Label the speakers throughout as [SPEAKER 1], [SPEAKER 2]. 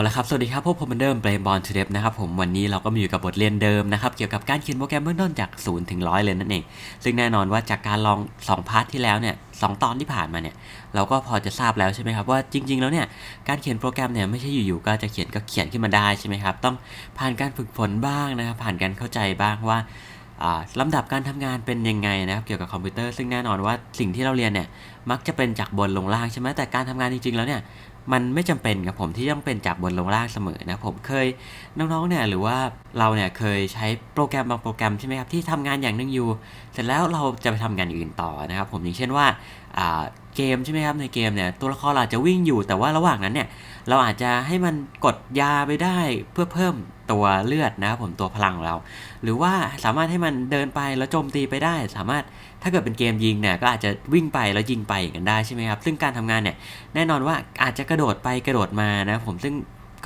[SPEAKER 1] าละครับ สวัสดีครับ พวกผมเหมือนเดิมเบรมบอลทูเดฟนะครับผมวันนี้เราก็มาอยู่กับบทเรียนเดิมนะครับ เกี่ยวกับการเขียนโปรแกรมเบื้องต้นจาก0ูนย์ถึงร้อยเลยนั่นเอง ซึ่งแน่นอนว่าจากการลอง 2 พาร์ทที่แล้วเนี่ยสองตอนที่ผ่านมาเนี่ย เราก็พอจะทราบแล้วใช่ไหมครับ ว่าจริง ๆ แล้วเนี่ย การเขียนโปรแกรมเนี่ยไม่ใช่อยู่ๆก็จะเขียนก็เขียนขึ้นมาได้ใช่ไหมครับ ต้องผ่านการฝึกฝนบ้างนะครับ ผ่านการเข้าใจบ้างว่าลำดับการทำงานเป็นยังไงนะครับเกี่ยวกับคอมพิวเตอร์ซึ่งแน่นอนว่าสิ่งที่เราเรียนเนี่ยมักจะเป็นจากบนลงล่างใช่ไหมแต่การทำงานจริงๆแล้วเนี่ย มันไม่จำเป็นครับผมที่ต้องเป็นจากบนลงล่างเสมอนะผมเคยน้องๆเนี่ยหรือว่าเราเนี่ยเคยใช้โปรแกรมบางโปรแกรมใช่ไหมครับที่ทำงานอย่างหนึงอยู่ เสร็จแล้วเราจะไปทำงานอื่นต่อนะครับผมอย่างเช่นว่า เกมใช่ไหมครับในเกมเนี่ยตัวละครอาจจะวิ่งอยู่แต่ว่าระหว่างนั้นเนี่ยเราอาจจะให้มันกดยาไปได้เพื่อเพิ่มตัวเลือดนะครับผมตัวพลังของเรา หรือว่าสามารถให้มันเดินไปแล้วโจมตีไปได้ สามารถถ้าเกิดเป็นเกมยิงเนี่ยก็อาจจะวิ่งไปแล้วยิงไปอย่างนั้นได้ใช่ไหมครับซึ่งการทำงานเนี่ยแน่นอนว่าอาจจะกระโดดไปกระโดดมานะผมซึ่ง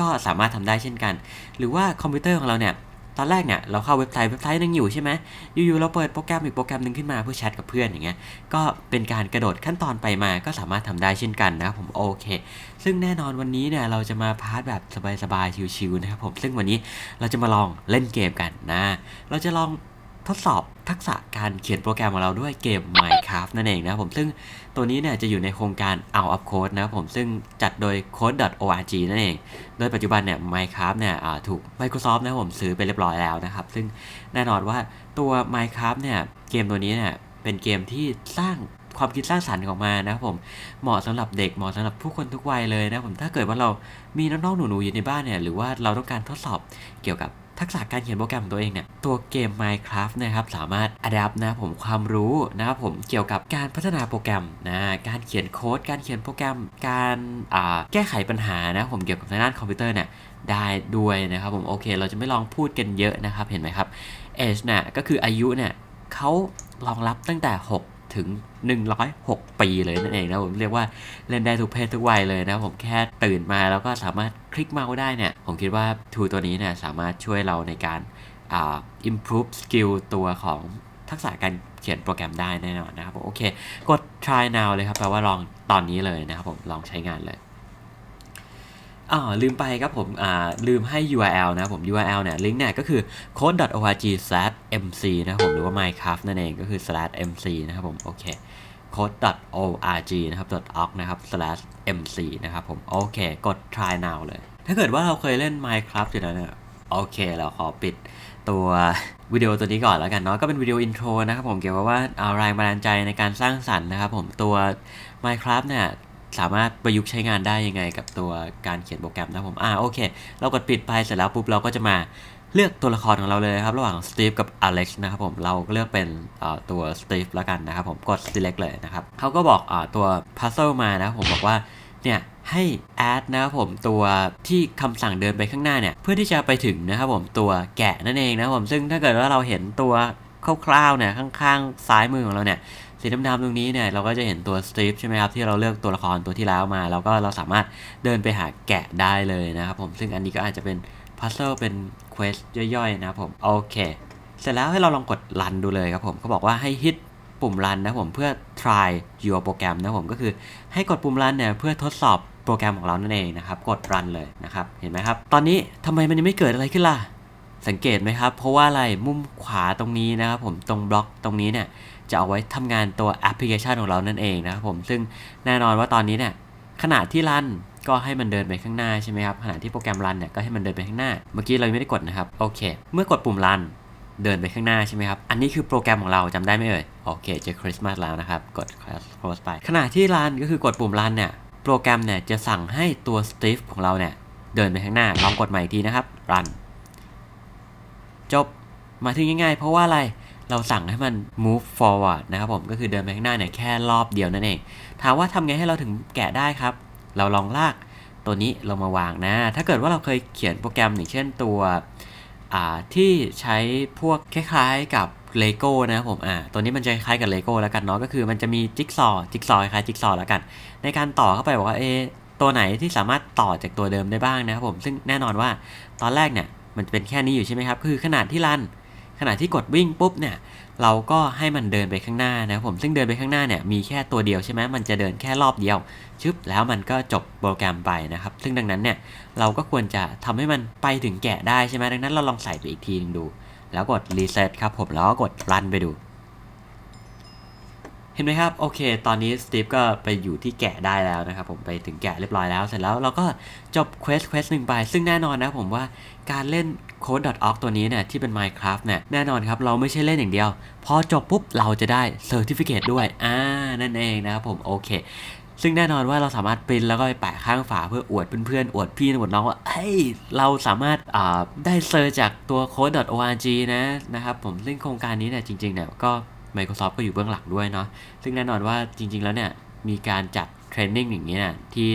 [SPEAKER 1] ก็สามารถทำได้เช่นกัน หรือว่าคอมพิวเตอร์ของเราเนี่ย ตอนแรกเนี่ยเราเข้าเว็บไซต์เว็บไซต์นึงอยู่ใช่ไหมอยู่ๆเราเปิดโปรแกรมอีกโปรแกรมหนึ่งขึ้นมาเพื่อแชทกับเพื่อนอย่างเงี้ยก็เป็นการกระโดดขั้นตอนไปมาก็สามารถทำได้เช่นกันนะครับผมโอเค ซึ่งแน่นอนวันนี้เนี่ยเราจะมาพาร์ทแบบสบายๆชิวๆนะครับผมซึ่งวันนี้เราจะมาลองเล่นเกมกันนะ เราจะลอง ทดสอบทักษะการเขียนโปรแกรมของเราด้วยเกม Minecraft นั่นเองนะครับผมซึ่งตัวนี้เนี่ยจะอยู่ในโครงการ Out of Code นะครับผมซึ่งจัดโดย code.org นั่นเอง โดยปัจจุบันเนี่ย Minecraft เนี่ยถูก Microsoft นะครับผมซื้อไปเรียบร้อยแล้วนะครับ ซึ่งแน่นอนว่าตัว Minecraft เนี่ยเกมตัวนี้เนี่ยเป็นเกมที่สร้างความคิดสร้างสรรค์ออกมานะครับผมเหมาะสำหรับเด็กเหมาะสำหรับผู้คนทุกวัยเลยนะครับผมถ้าเกิดว่าเรามีน้องๆหนูๆอยู่ในบ้านเนี่ยหรือว่าเราต้องการทดสอบเกี่ยวกับ ทักษะการเขียนโปรแกรมของตัวเองเนี่ย ตัวเกม Minecraft นะครับสามารถ adapt นะผมความรู้นะครับผมเกี่ยวกับการพัฒนาโปรแกรมนะการเขียนโค้ด การเขียนโปรแกรม การแก้ไขปัญหานะผมเกี่ยวกับทางด้านคอมพิวเตอร์เนี่ยได้ด้วยนะครับผมโอเค เราจะไม่ลองพูดกันเยอะนะครับเห็นไหมครับ age เนี่ยก็คืออายุเนี่ยเขารองรับตั้งแต่ 6 ถึง 106 ปีเลยนั่นเองนะผมเรียกว่าเล่นได้ทุกเพศทุกวัยเลยนะผมแค่ตื่นมาแล้วก็สามารถคลิกเมาส์ได้เนี่ย ผมคิดว่าทูตัวนี้เนี่ยสามารถช่วยเราในการอ่า improve skill ตัวของทักษะการเขียนโปรแกรมได้แน่นอนนะครับผมโอเค กด try now เลยครับแปลว่าลองตอนนี้เลยนะครับผมลองใช้งานเลย อ๋อลืมไปครับผมอ่าลืมให้ URL นะครับผม URL เนี่ยลิงก์เนี่ยก็คือ code.org/mc นะครับผมหรือว่า minecraft นั่นเองก็คือ /mc นะครับผมโอเค code.org นะครับ .org นะครับ /mc นะครับผมโอเค กด try now เลย ถ้าเกิดว่าเราเคยเล่น Minecraft อยู่แล้วเนี่ยโอเค เราขอปิดตัววิดีโอตัวนี้ก่อนแล้วกันเนาะก็เป็นวิดีโออินโทรนะครับผมเกี่ยวกับว่าเอาแรงบันดาลใจในการสร้างสรรค์นะครับผมตัว Minecraft เนี่ย สามารถประยุกต์ใช้งานได้ยังไงกับตัวการเขียนโปรแกรมนะผมอ่าโอเค เรากดปิดไปเสร็จแล้วปุ๊บเราก็จะมาเลือกตัวละครของเราเลยครับ ระหว่างสตีฟกับอเล็กซ์นะครับผมเราก็เลือกเป็นตัวสตีฟแล้วกันนะครับผมกด select เลยนะครับเขาก็บอกอตัว puzzle มานะครับผมบอกว่าเนี่ยให้ add นะครับผมตัวที่คำสั่งเดินไปข้างหน้าเนี่ยเพื่อที่จะไปถึงนะครับผมตัวแกะนั่นเองนะครับผมซึ่งถ้าเกิดว่าเราเห็นตัวคร่าวๆเนี่ยข้างๆ ซ้ายมือของเราเนี่ย สีดำๆตรงนี้เนี่ยเราก็จะเห็นตัวสตีฟใช่ไหมครับที่เราเลือกตัวละครตัวที่แล้วมา แล้วก็เราสามารถเดินไปหาแกะได้เลยนะครับผมซึ่งอันนี้ก็อาจจะเป็นพัซเซิลเป็นเควสย่อยๆนะครับผมโอเค เสร็จแล้วให้เราลองกดรันดูเลยครับผมเขาบอกว่าให้ฮิตปุ่มรันนะผมเพื่อ try your โปรแกรมนะผมก็คือให้กดปุ่มรันเนี่ยเพื่อทดสอบโปรแกรมของเรานั่นเองนะครับ กดรันเลยนะครับ เห็นไหมครับ ตอนนี้ทำไมมันยังไม่เกิดอะไรขึ้นล่ะ สังเกตไหมครับ เพราะว่าอะไร มุมขวาตรงนี้นะครับผม ตรงบล็อกตรงนี้เนี่ย จะเอาไว้ทำงานตัวแอปพลิเคชันของเรานั่นเองนะครับผมซึ่งแน่นอนว่าตอนนี้เนี่ยขณะที่รันก็ให้มันเดินไปข้างหน้าใช่ไหมครับขณะที่โปรแกรมรันเนี่ยก็ให้มันเดินไปข้างหน้า เมื่อกี้เราไม่ได้กดนะครับโอเค เมื่อกดปุ่มรันเดินไปข้างหน้าใช่ไหมครับ อันนี้คือโปรแกรมของเราจำได้ไหมเอ่ย โอเคเจอคริสต์มาสแล้วนะครับ กด close ไป ขณะที่รันก็คือกดปุ่มรันเนี่ย โปรแกรมเนี่ยจะสั่งให้ตัว Steve ของเราเนี่ย เดินไปข้างหน้า ลองกดใหม่อีกทีนะครับ รัน จบ มาถึงง่ายๆ เพราะว่าอะไร เราสั่งให้มัน move forward นะครับผมก็คือเดินไปข้างหน้าเนี่ยแค่รอบเดียวนั่นเองถามว่าทำไงให้เราถึงแกะได้ครับ เราลองลากตัวนี้ลงมาวางนะ ถ้าเกิดว่าเราเคยเขียนโปรแกรมอย่างเช่นตัวที่ใช้พวกคล้ายๆกับเลโก้นะครับผมอ่าตัวนี้มันจะคล้ายกับเลโก้แล้วกันเนาะก็คือมันจะมีจิ๊กซอว์จิ๊กซอว์คล้ายจิ๊กซอว์แล้วกัน ในการต่อเข้าไปบอกว่าเอตัวไหนที่สามารถต่อจากตัวเดิมได้บ้างนะครับผมซึ่งแน่นอนว่าตอนแรกเนี่ยมันเป็นแค่นี้อยู่ใช่ไหมครับ คือขนาดที่รัน ขณะที่กดวิ่งปุ๊บเนี่ยเราก็ให้มันเดินไปข้างหน้านะผมซึ่งเดินไปข้างหน้าเนี่ยมีแค่ตัวเดียวใช่ไหมมันจะเดินแค่รอบเดียว ชึบแล้วมันก็จบโปรแกรมไปนะครับ ซึ่งดังนั้นเนี่ยเราก็ควรจะทำให้มันไปถึงแกะได้ใช่ไหมดังนั้นเราลองใส่ไปอีกทีหนึงดู แล้วกดรีเซ็ตครับผมแล้วก็กดรันไปดู เห็นไหมครับ โอเค ตอนนี้สตีฟก็ไปอยู่ที่แกะได้แล้วนะครับผมไปถึงแกะเรียบร้อยแล้ว เสร็จแล้วเราก็จบเควสเควสหนึ่งไป ซึ่งแน่นอนนะผมว่าการเล่น Code.org ตัวนี้เนี่ยที่เป็น Minecraft เนี่ยแน่นอนครับ เราไม่ใช่เล่นอย่างเดียว พอจบปุ๊บเราจะได้ Certificate ด้วย อ่า นั่นเองนะครับผมโอเคซึ่งแน่นอนว่าเราสามารถปริ้นแล้วก็ไปแปะข้างฝาเพื่ออวดเพื่อนๆ อวดพี่อวดน้องว่า เฮ้ย เราสามารถาได้เซอร์จากตัว code.org นะนะครับผมซึ่งโครงการนี้เนี่ยจริงๆเนี่ยก็ Microsoft ก็อยู่เบื้องหลังด้วยเนาะซึ่งแน่นอนว่าจริง ๆ แล้วเนี่ยมีการจัดเทรนนิ่งอย่างนี้เนี่ยที่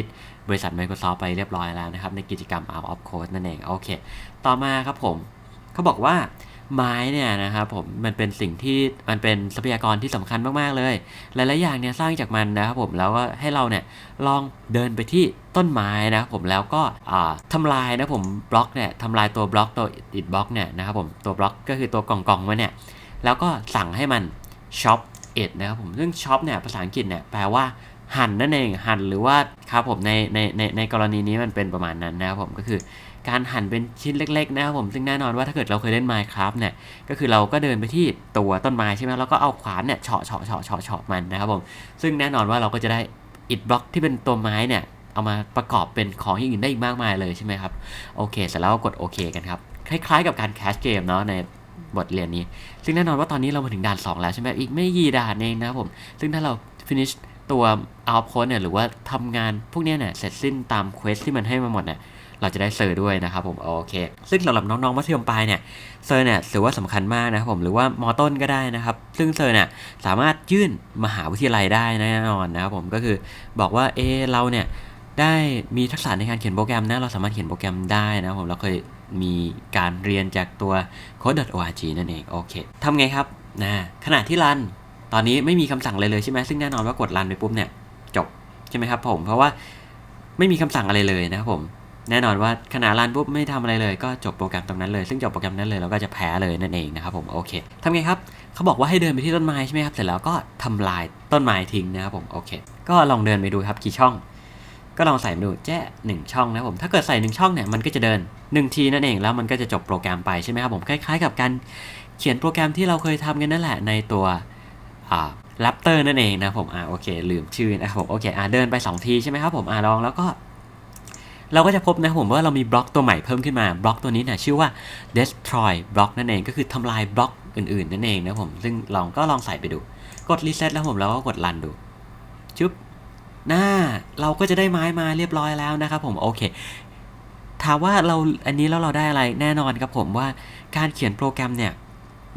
[SPEAKER 1] บริษัท Microsoft ไปเรียบร้อยแล้วนะครับ ในกิจกรรม Out of Code นั่นเอง โอเค ต่อมาครับผมเขาบอกว่าไม้เนี่ยนะครับผมมันเป็นสิ่งที่มันเป็นทรัพยากรที่สำคัญมากๆเลย หลายๆอย่างเนี่ยสร้างจากมันนะครับผมแล้วก็ให้เราเนี่ยลองเดินไปที่ต้นไม้นะครับผมแล้วก็อ่าทำลายนะผมบล็อกเนี่ยทำลายตัวบล็อกตัวอิดบล็อกเนี่ยนะครับผมตัวบล็อกก็คือตัวกล่องๆไว้เนี่ยแล้วก็สั่งให้มัน ช็อปเอ็ดนะครับผมซึ่งช็อปเนี่ยภาษาอังกฤษเนี่ยแปลว่าหั่นนั่นเองหั่นหรือว่าครับผมในในในในกรณีนี้มันเป็นประมาณนั้นนะครับผมก็คือการหั่นเป็นชิ้นเล็ก ๆ นะครับผมซึ่งแน่นอนว่าถ้าเกิดเราเคยเล่น Minecraft เนี่ยก็คือเราก็เดินไปที่ตัวต้นไม้ใช่ไหมแล้วก็เอาขวานเนี่ยเฉาะเฉาะเฉาะเฉาะเฉาะมันนะครับผมซึ่งแน่นอนว่าเราก็จะได้อิฐบล็อกที่เป็นตัวไม้เนี่ยเอามาประกอบเป็นของอย่างอื่นได้อีกมากมายเลยใช่ไหมครับโอเคเสร็จแล้วก็กดโอเคกันครับคล้ายๆกับการแคชเกมเนาะใน บทเรียนนี้ ซึ่งแน่นอนว่าตอนนี้เรามาถึงด่าน 2 แล้วใช่ไหมอีกไม่กี่ด่านเองนะครับผม ซึ่งถ้าเรา finish ตัว out code เนี่ยหรือว่าทำงานพวกนี้เนี่ยเสร็จสิ้นตาม quest ที่มันให้มาหมดเนี่ยเราจะได้เซอร์ด้วยนะครับผมโอเค ซึ่งสำหรับน้องๆมัธยมปลายเนี่ยเซอร์เนี่ยถือว่าสำคัญมากนะครับผมหรือว่ามอต้นก็ได้นะครับ ซึ่งเซอร์เนี่ยสามารถยื่นมหาวิทยาลัยได้แน่นอนนะครับผมก็คือบอกว่าเออเราเนี่ยได้มีทักษะในการเขียนโปรแกรมนะเราสามารถเขียนโปรแกรมได้นะครับผมเราเคย มีการเรียนจากตัว code.org นั่นเอง โอเคทำไงครับนะขณะที่รัน ตอนนี้ไม่มีคำสั่งเลยเลยใช่ไหมซึ่งแน่นอนว่ากดรันไปปุ๊บเนี่ย จบ ใช่ไหมครับผม เพราะว่าไม่มีคำสั่งอะไรเลยนะครับผม แน่นอนว่าขณะรันปุ๊บไม่ทำอะไรเลย ก็จบโปรแกรมตรงนั้นเลย ซึ่งจบโปรแกรมนั้นเลยเราก็จะแพ้เลยนั่นเองนะครับผม โอเคทำไงครับเขาบอกว่าให้เดินไปที่ต้นไม้ใช่ไหมครับ เสร็จแล้วก็ทำลายต้นไม้ทิ้งนะครับผม โอเค ก็ลองเดินไปดูครับกี่ช่อง ก็ลองใส่ดูแจ้หนึ่งช่องนะผม ถ้าเกิดใส่หนึ่งช่องเนี่ยมันก็จะเดินหนึ่งทีนั่นเองแล้วมันก็จะจบโปรแกรมไปใช่ไหมครับผมคล้ายๆ กับการเขียนโปรแกรมที่เราเคยทำกันนั่นแหละในตัวอ่าแรปเตอร์นั่นเองนะผมอ่าโอเค ลืมชื่อนะครับผมโอเคอ่าเดินไป 2 ทีใช่ไหมครับผมอ่าลองแล้วก็ เราก็จะพบนะผมว่าเรามีบล็อกตัวใหม่เพิ่มขึ้นมาบล็อกตัวนี้เนี่ยชื่อว่า destroy บล็อกนั่นเองก็คือทำลายบล็อกอื่นๆ นั่นเองนะผมซึ่งลองก็ลองใส่ไปดู กดรีเซ็ตแล้วผมแล้วก็กดรันดู ชึบ หน้าเราก็จะได้ไม้มาเรียบร้อยแล้วนะครับผมโอเคถามว่าเราอันนี้แล้วเราได้อะไรแน่นอนครับผมว่าการเขียนโปรแกรมเนี่ย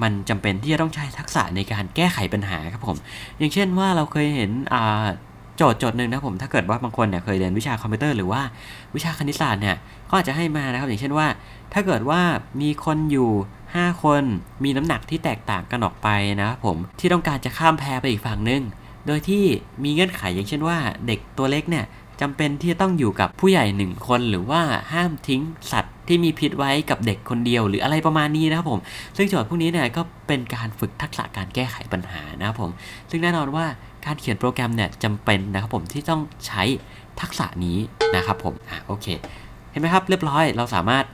[SPEAKER 1] มันจำเป็นที่จะต้องใช้ทักษะในการแก้ไขปัญหาครับผม อย่างเช่นว่าเราเคยเห็นโจทย์โจทย์หนึ่งนะครับผมถ้าเกิดว่าบางคนเนี่ยเคยเรียนวิชาคอมพิวเตอร์หรือว่าวิชาคณิตศาสตร์เนี่ยก็อาจจะให้มานะครับ อย่างเช่นว่า ถ้าเกิดว่ามีคนอยู่ 5 คนมีน้ำหนักที่แตกต่างกันออกไปนะครับผมที่ต้องการจะข้ามแพไปอีกฝั่งหนึ่ง โดยที่มีเงื่อนไขอย่างเช่นว่า เด็กตัวเล็กเนี่ยจำเป็นที่จะต้องอยู่กับผู้ใหญ่หนึ่งคนหรือว่าห้ามทิ้งสัตว์ที่มีพิษไว้กับเด็กคนเดียวหรืออะไรประมาณนี้นะครับผม ซึ่งโจทย์พวกนี้เนี่ยก็เป็นการฝึกทักษะการแก้ไขปัญหานะครับผม ซึ่งแน่นอนว่าการเขียนโปรแกรมเนี่ยจำเป็นนะครับผมที่ต้องใช้ทักษะนี้นะครับผมอะโอเค เห็นไหมครับเรียบร้อยเราสามารถ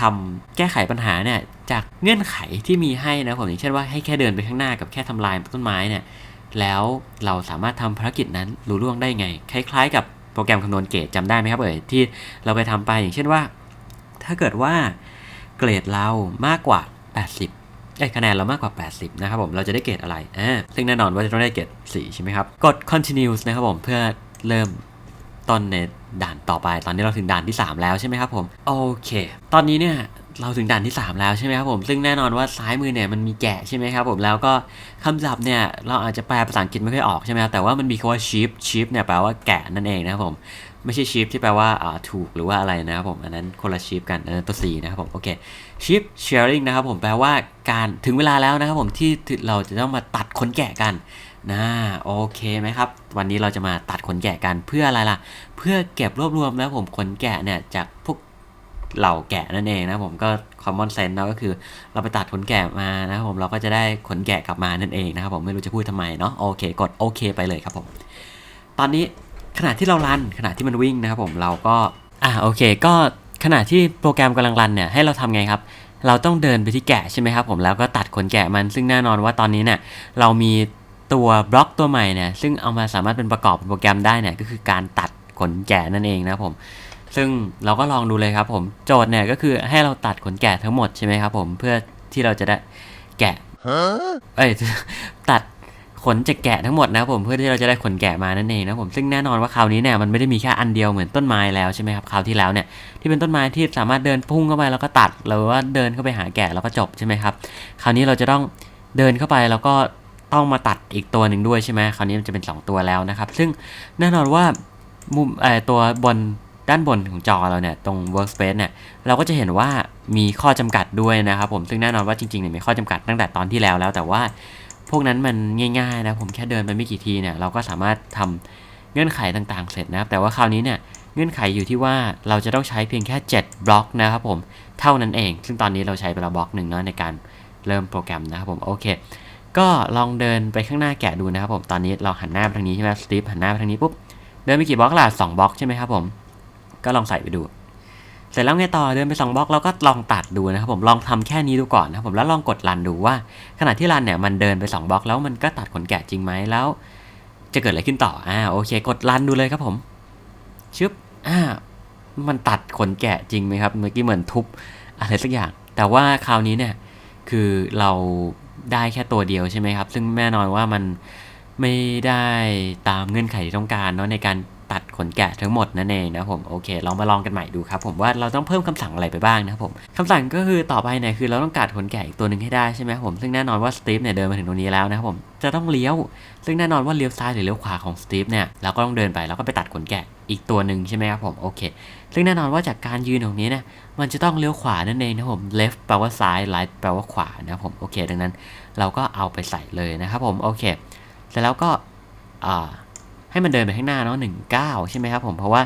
[SPEAKER 1] ทำแก้ไขปัญหาเนี่ยจากเงื่อนไขที่มีให้นะครับผมอย่างเช่นว่าให้แค่เดินไปข้างหน้ากับแค่ทำลายต้นไม้เนี่ย แล้วเราสามารถทำภารกิจนั้นรู้ล่วงได้ไง คล้ายๆ กับโปรแกรมคำนวณเกรดจำได้ไหมครับเอ่ยที่เราไปทำไปอย่างเช่นว่า ถ้าเกิดว่าเกรดเรามากกว่า 80ไอ้คะแนนเรามากกว่า 80 นะครับผม เราจะได้เกรดอะไรอ่าซึ่งแน่นอนว่าจะต้องได้เกรด4 ใช่ไหมครับ กด continues นะครับผม เพื่อเริ่มต้นในด่านต่อไป ตอนนี้เราถึงด่านที่ 3 แล้วใช่ไหมครับผม โอเค ตอนนี้เนี่ย เราถึงด่านที่ 3 แล้วใช่ไหมครับผม ซึ่งแน่นอนว่าซ้ายมือเนี่ยมันมีแกะใช่ไหมครับผม แล้วก็คำศัพท์เนี่ยเราอาจจะแปลภาษาอังกฤษไม่ค่อยออกใช่ไหมครับแต่ว่ามันมีคำว่า sheep sheep เนี่ยแปลว่าแกะนั่นเองนะครับผม ไม่ใช่ sheep ที่แปลว่าอ่าถูกหรือว่าอะไรนะครับผม อันนั้นคนละ sheep กันอันนั้นตัว C นะครับผม โอเค sheep sharing นะครับผม แปลว่าการถึงเวลาแล้วนะครับผมที่เราจะต้องมาตัดขนแกะกันนะโอเคไหมครับ วันนี้เราจะมาตัดขนแกะกันเพื่ออะไรล่ะ เพื่อเก็บรวบรวมแล้วผมขนแกะเนี่ยจากพวก เหล่าแกะนั่นเองนะผมก็ common sense เนาะก็คือเราไปตัดขนแกะมานะครับผมเราก็จะได้ขนแกะกลับมานั่นเองนะครับผมไม่รู้จะพูดทำไมเนาะโอเค กดโอเคไปเลยครับผม ตอนนี้ขณะที่เรารันขณะที่มันวิ่งนะครับผมเราก็อ่าโอเค ก็ขณะที่โปรแกรมกำลังรันเนี่ยให้เราทำไงครับเราต้องเดินไปที่แกะใช่ไหมครับผมแล้วก็ตัดขนแกะมันซึ่งแน่นอนว่าตอนนี้เนี่ยเรามีตัวบล็อกตัวใหม่เนี่ยซึ่งเอามาสามารถเป็นประกอบโปรแกรมได้เนี่ยก็คือการตัดขนแกะนั่นเองนะครับผม ซึ่งเราก็ลองดูเลยครับผมโจทย์เนี่ยก็คือให้เราตัดขนแกะทั้งหมดใช่ไหมครับผมเพื่อที่เราจะได้แกะเอ้ยตัดขนจากแกะทั้งหมดนะครับผมเพื่อที่เราจะได้ขนแกะมานั่นเองนะครับผมซึ่งแน่นอนว่าคราวนี้เนี่ยมันไม่ได้มีแค่อันเดียวเหมือนต้นไม้แล้วใช่ไหมครับคราวที่แล้วเนี่ยที่เป็นต้นไม้ที่สามารถเดินพุ่งเข้าไปแล้วก็ตัดหรือว่าเดินเข้าไปหาแกะแล้วก็จบใช่ไหมครับคราวนี้เราจะต้องเดินเข้าไปแล้วก็ต้องมาตัดอีกตัวหนึ่งด้วยใช่ไหมคราวนี้มันจะเป็นสองตัวแล้วนะครับ ซึ่งแน่นอนว่ามุมเอ่อตัวบน ด้านบนของจอเราเนี่ยตรง workspace เนี่ยเราก็จะเห็นว่ามีข้อจำกัดด้วยนะครับผมซึ่งแน่นอนว่าจริงๆเนี่ยมีข้อจำกัดตั้งแต่ตอนที่แล้วแล้วแต่ว่าพวกนั้นมันง่ายๆนะผมแค่เดินไปไม่กี่ทีเนี่ยเราก็สามารถทำเงื่อนไขต่างๆ เสร็จนะครับแต่ว่าคราวนี้เนี่ยเงื่อนไขอยู่ที่ว่าเราจะต้องใช้เพียงแค่ 7 บล็อกนะครับผมเท่านั้นเอง ซึ่งตอนนี้เราใช้ไปแล้วบล็อกหนึ่งเนาะในการเริ่มโปรแกรมนะครับผมโอเค ก็ลองเดินไปข้างหน้าแกะดูนะครับผมตอนนี้เราหันหน้าไปทางนี้ใช่ไหมสตีฟหันหน้าไปทางนี้ปุ๊บเดินไปกี่บล็อกล่ะสองบล็อกใช่ไหมครับผม ก็ลองใส่ไปดู เสร็จแล้วไงต่อเดินไป2บล็อกแล้วก็ลองตัดดูนะครับผมลองทำแค่นี้ดูก่อนนะครับผมแล้วลองกดรันดูว่า ขณะที่รันเนี่ยมันเดินไป2บล็อกแล้วมันก็ตัดขนแกะจริงไหมแล้ว จะเกิดอะไรขึ้นต่ออ่าโอเค กดรันดูเลยครับผมชึบอ่ามันตัดขนแกะจริงไหมครับ เมื่อกี้เหมือนทุบอะไรสักอย่าง แต่ว่าคราวนี้เนี่ยคือเราได้แค่ตัวเดียวใช่ไหมครับ ซึ่งแน่นอนว่ามันไม่ได้ตามเงื่อนไขที่ต้องการเนาะในการ ตัดขนแกะทั้งหมดนั่นเองนะผมโอเคลองมาลองกันใหม่ดูครับผมว่าเราต้องเพิ่มคำสั่งอะไรไปบ้างนะครับผมคำสั่งก็คือต่อไปเนี่ยคือเราต้องกัดขนแกะอีกตัวหนึ่งให้ได้ใช่ไหมครับผมซึ่งแน่นอนว่าสตีฟเนี่ยเดินมาถึงตรงนี้แล้วนะครับผมจะต้องเลี้ยว ซึ่งแน่นอนว่าเลี้ยวซ้ายหรือเลี้ยวขวาของสตีฟเนี่ยเราก็ต้องเดินไปแล้วก็ไปตัดขนแกะอีกตัวหนึ่งใช่ไหมครับผมโอเคซึ่งแน่นอนว่าจากการยืนของนี้เนี่ยมันจะต้องเลี้ยวขวานั่นเองนะผม left แปลว่าซ้าย right แปลว่าขวานะครับผมโอเค ดังนั้นเราก็เอาไปใส่เลยนะครับผมโอเคเสร็จแล้วก็อ่า ให้มันเดินไปข้างหน้าเนาะหนึ่งเก้าใช่ไหมครับผมเพราะว่า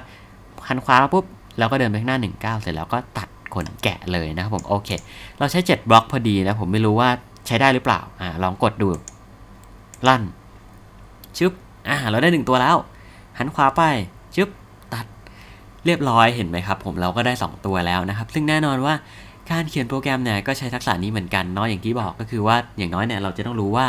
[SPEAKER 1] หันขวามาปุ๊บเราก็เดินไปข้างหน้า 19 เสร็จแล้วก็ตัดขนแกะเลยนะครับผมโอเค เราใช้ 7 บล็อกพอดีนะผมไม่รู้ว่าใช้ได้หรือเปล่าอ่าลองกดดู ลั่นชึบอ่าเราได้หนึ่งตัวแล้ว หันขวาไปชึบตัดเรียบร้อยเห็นไหมครับ ผมเราก็ได้ 2 ตัวแล้วนะครับ ซึ่งแน่นอนว่าการเขียนโปรแกรมเนี่ยก็ใช้ทักษะนี้เหมือนกันเนาะอย่างที่บอกก็คือว่าอย่างน้อยเนี่ยเราจะต้องรู้ว่า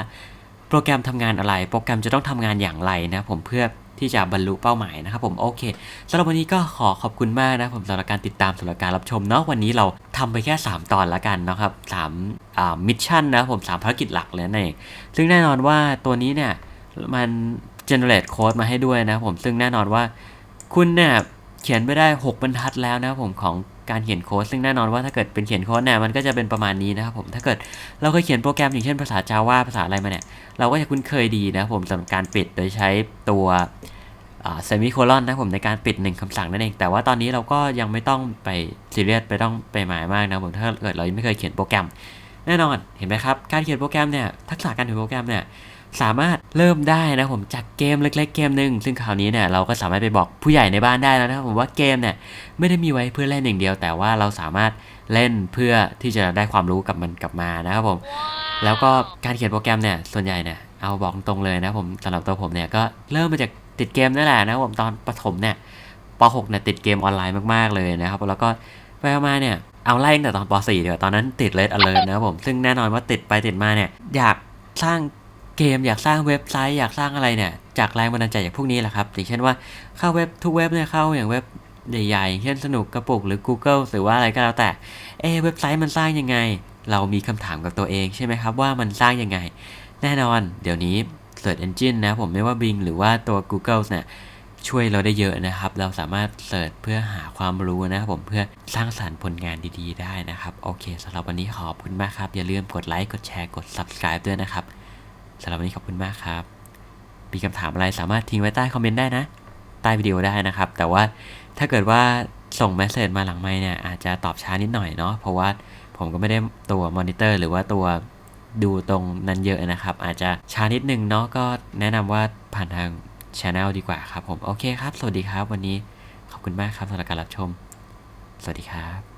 [SPEAKER 1] โปรแกรมทำงานอะไร โปรแกรมจะต้องทำงานอย่างไรนะผมเพื่อที่จะบรรลุเป้าหมายนะครับผมโอเคสำหรับวันนี้ก็ขอขอบคุณมากนะผมสำหรับการติดตามสำหรับการรับชมเนาะวันนี้เราทำไปแค่ 3 ตอนละกันนะครับสามมิชชั่นนะผมสามภารกิจหลักเลยนั่นเองซึ่งแน่นอนว่าตัวนี้เนี่ยมัน generate code มาให้ด้วยนะผมซึ่งแน่นอนว่าคุณเนี่ยเขียนไปได้ 6 บรรทัดแล้วนะผมของ การเขียนโค้ดซึ่งแน่นอนว่าถ้าเกิดเป็นเขียนโค้ดเนี่ยมันก็จะเป็นประมาณนี้นะครับผมถ้าเกิดเราเคยเขียนโปรแกรมอย่างเช่นภาษา Java ภาษาอะไรมาเนี่ยเราก็จะคุ้นเคยดีนะครับผมสำหรับการปิดโดยใช้ตัวเซมิโคลอนนะครับผมในการปิดหนึ่งคำสั่งนั่นเอง แต่ว่าตอนนี้เราก็ยังไม่ต้องไปซีเรียสไปต้องไปหมายมากนะครับผมถ้าเกิดเรายังไม่เคยเขียนโปรแกรม แน่นอนเห็นไหมครับ การเขียนโปรแกรมเนี่ยทักษะการเขียนโปรแกรมเนี่ย สามารถเริ่มได้นะผมจากเกมเล็ก ๆ เกมหนึ่งซึ่งคราวนี้เนี่ยเราก็สามารถไปบอกผู้ใหญ่ในบ้านได้แล้วนะผมว่าเกมเนี่ยไม่ได้มีไว้เพื่อเล่นอย่างเดียว แต่ว่าเราสามารถเล่นเพื่อที่จะได้ความรู้กับมันกลับมานะครับผม แล้วก็การเขียนโปรแกรมเนี่ยส่วนใหญ่เนี่ยเอาบอกตรงเลยนะผมสำหรับตัวผมเนี่ยก็เริ่มมาจากติดเกมนั่นแหละนะผมตอนประถมเนี่ยป .6 เนี่ยติดเกมออนไลน์มากๆเลยนะครับแล้วก็ไปมาเนี่ยเอาไล่ตั้งแต่ตอนป .4 เดี๋ยวตอนนั้นติดเลดอเล r นะครับผมซึ่งแน่นอนว่าติดไปติดมาเนี่ยอยากสร้าง เกมอยากสร้างเว็บไซต์อยากสร้างอะไรเนี่ย จากแรงบันดาลใจจากพวกนี้แหละครับอย่างเช่นว่าเข้าเว็บทุกเว็บเนี่ยเข้าอย่างเว็บใหญ่ๆอย่างเช่นสนุกกระปุกหรือ Google หรือว่าอะไรก็แล้วแต่เอเว็บไซต์มันสร้างยังไง เรามีคำถามกับตัวเองใช่ไหมครับว่ามันสร้างยังไง แน่นอนเดี๋ยวนี้ Search Engine นะผมไม่ว่า Bing หรือว่าตัว Google เนี่ยช่วยเราได้เยอะนะครับ เราสามารถเสิร์ชเพื่อหาความรู้นะครับผมเพื่อสร้างสารรค์ผลงานดีๆ ได้นะครับ โอเคสำหรับวันนี้ขอบคุณมากครับ อย่าลืมกดไลค์ กดแชร์ กด Subscribe ด้วยนะครับ สำหรับวันนี้ขอบคุณมากครับ มีคำถามอะไรสามารถทิ้งไว้ใต้คอมเมนต์ได้นะ ใต้วิดีโอได้นะครับ แต่ว่าถ้าเกิดว่าส่งเมสเซจมาหลังไมค์เนี่ยอาจจะตอบช้านิดหน่อยเนาะ เพราะว่าผมก็ไม่ได้ตัวมอนิเตอร์หรือว่าตัวดูตรงนั้นเยอะนะครับ อาจจะช้านิดนึงเนาะ ก็แนะนำว่าผ่านทางช anel ดีกว่าครับผม โอเคครับ สวัสดีครับ วันนี้ขอบคุณมากครับสำหรับการรับชม สวัสดีครับ